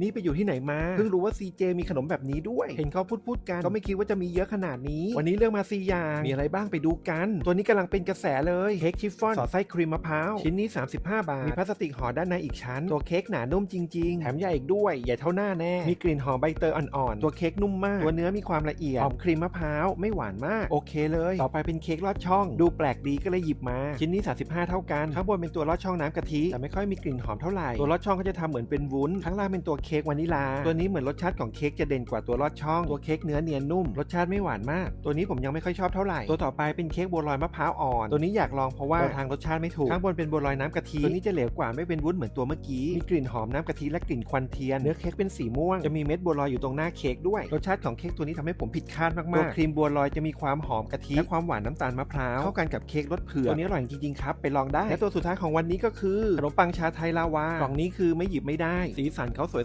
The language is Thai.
นี่ไปอยู่ที่ไหนมาเพิ่งรู้ว่า CJ มีขนมแบบนี้ด้วย เห็นเขาพูดพูดๆกันก็ไม่คิดว่าจะมีเยอะขนาดนี้ วันนี้เลือกมาสี่อย่างมีอะไรบ้างไปดูกัน ตัวนี้กำลังเป็นกระแสเลยเค้กชิฟฟ่อนสอดไส้ครีมมะพร้าวชิ้นนี้ 35 บาท มีพลาสติกห่อด้านในอีกชั้น ตัวเค้กหนานุ่มจริงๆ แถมใหญ่อีกด้วยใหญ่เท่าหน้าแน่ มีกลิ่นหอมใบเตยอ่อนๆ ตัวเค้กนุ่มมาก ตัวเนื้อมีความละเอียดหอมครีมมะพร้าวไม่หวานมาก โอเคเลย ต่อไปเป็นเค้กลอดช่อง ดูแปลกดีก็เลยหยิบมา ชิ้นนี้ 35 เท่ากัน ข้างบนเป็นตัวลอดช่องน้ำกะทิแต่ไม่ค่อยมีกลิ่นหอมเท่าไหร่ ตัวลอดช่องเขาจะทำเหมือนเป็นวุ้น ข้างล่างเป็นตัวเค้กวานิลา ตัวนี้เหมือนรสชาติของเค้กจะเด่นกว่าตัวลอดช่อง ตัวเค้กเนื้อเนียนนุ่ม รสชาติไม่หวานมาก ตัวนี้ผมยังไม่ค่อยชอบเท่าไหร่ ตัวต่อไปเป็นเค้กบัวลอยมะพร้าวอ่อน ตัวนี้อยากลองเพราะว่าทางรสชาติไม่ถูก ข้างบนเป็นบัวลอยน้ำกะทิ ตัวนี้จะเหลวกว่าไม่เป็นวุ้นเหมือนตัวเมื่อกี้ มีกลิ่นหอมน้ำกะทิและกลิ่นควันเทียน เนื้อเค้กเป็นสีม่วง จะมีเม็ดบัวลอยอยู่ตรงหน้าเค้กด้วย รสชาติของเค้กตัวนี้ทำให้ผมผิดคาดมากๆตัวครีมบัวลอยจะมีความหอมกะทิและความหวานน้ำตาลมะพร้าวเข้ากันกับเค้กรสเผือกตัวนี้อร่อยจริงๆครับไปลองได้และตัวสุดท้ายของวันนี้ก็คือขนมปังชาไทยลาวากล่องนี้คือไม่หยิบไม่ได้ สีสันเขาสวยสะ